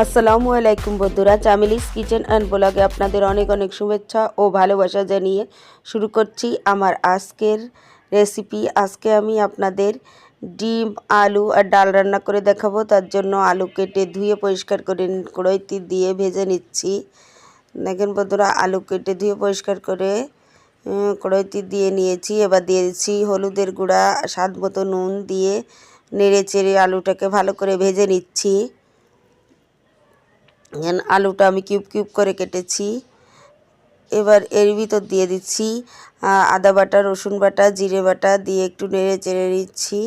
আসসালামু আলাইকুম বন্ধুরা, চামিলিস কিচেন অ্যান্ড ব্লগে আপনাদের অনেক অনেক শুভেচ্ছা ও ভালোবাসা জানিয়ে শুরু করছি আমার আজকের রেসিপি আজকে আমি আপনাদের ডিম, আলু আর ডাল রান্না করে দেখাবো। তার জন্য আলু কেটে ধুয়ে পরিষ্কার করে কড়াইতে দিয়ে ভেজে নিচ্ছি। দেখেন বন্ধুরা, আলু কেটে ধুয়ে পরিষ্কার করে কড়াইতে দিয়ে নিয়েছি। এবার দিয়েছি হলুদের গুঁড়া, স্বাদ মতো নুন দিয়ে নেড়ে চেড়ে আলুটাকে ভালো করে ভেজে নিচ্ছি। আলুটা আমি কিউব কিউব করে কেটেছি। এবার এর ভিতর দিয়ে দিচ্ছি আদা বাটা, রসুন বাটা, জিরে বাটা দিয়ে একটু নেড়ে চেড়ে নিচ্ছি।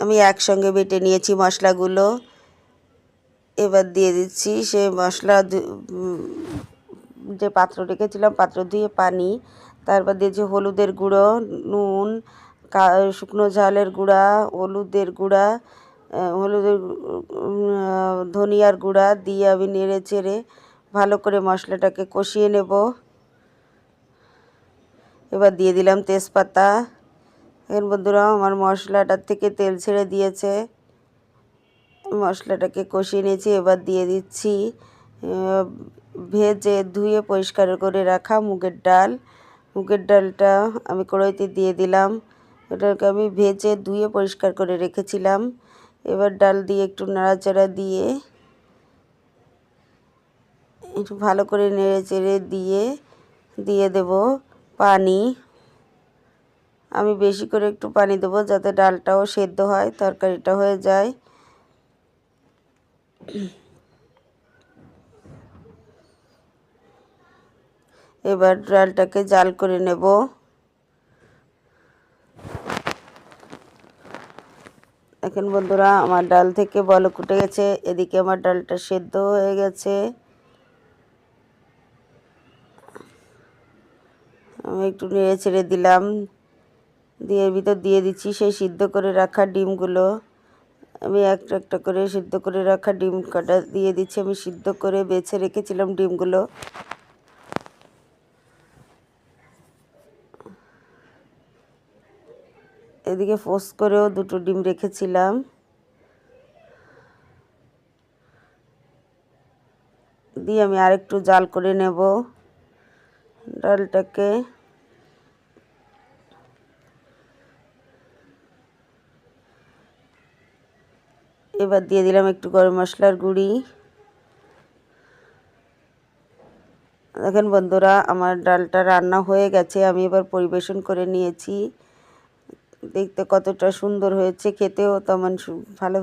আমি একসঙ্গে বেটে নিয়েছি মশলাগুলো। এবার দিয়ে দিচ্ছি সে মশলা যে পাত্র রেখেছিলাম, পাত্র ধুয়ে পানি। তারপর দিয়েছি হলুদের গুঁড়ো, নুন শুকনো ঝালের গুঁড়া, হলুদের গুঁড়া হলুদের ধনিয়ার গুঁড়া দিয়ে আমি নেড়ে চেড়ে ভালো করে মশলাটাকে কষিয়ে নেব। এবার দিয়ে দিলাম তেজপাতা। এখন বন্ধুরা, আমার মশলাটার থেকে তেল ছেড়ে দিয়েছে। মশলাটাকে কষিয়ে নিয়েছি, এবার দিয়ে দিচ্ছি ভেজে ধুয়ে পরিষ্কার করে রাখা মুগের ডাল। মুগের ডালটা আমি কড়াইতে দিয়ে দিলাম। এটাকে আমি ভেজে ধুয়ে পরিষ্কার করে রেখেছিলাম। এবার ডাল দিয়ে একটু নাড়াচাড়া দিয়ে একটু ভালো করে নেড়ে চেড়ে দিয়ে দিয়ে দেব পানি। আমি বেশি করে একটু পানি দেবো যাতে ডালটাও সেদ্ধ হয়, তরকারিটা হয়ে যায়। এবার ডালটাকে জাল করে নেব। এখন বন্ধুরা, আমার ডাল থেকে বলক উঠে গেছে। এদিকে আমার ডালটা সেদ্ধ হয়ে গেছে। আমি একটু নেড়ে ছেড়ে দিলাম। দিয়ে ভিতর দিয়ে দিচ্ছি সেই সিদ্ধ করে রাখা ডিমগুলো। আমি একটা একটা করে সিদ্ধ করে রাখা ডিম কাটা দিয়ে দিচ্ছি। আমি সিদ্ধ করে বেছে রেখেছিলাম ডিমগুলো। এদিকে ফোস করেও দুটো ডিম রেখেছিলাম। দিয়ে আমি আরেকটু জাল করে নেব। ডালটাকে। এবার দিয়ে দিলাম একটু গরম মশলার গুঁড়ি। দেখেন বন্ধুরা, আমার ডালটা রান্না হয়ে গেছে, আমি এবার পরিবেশন করে নিয়েছি। দেখতে কতটা সুন্দর হয়েছে খেতেও তেমন ভালো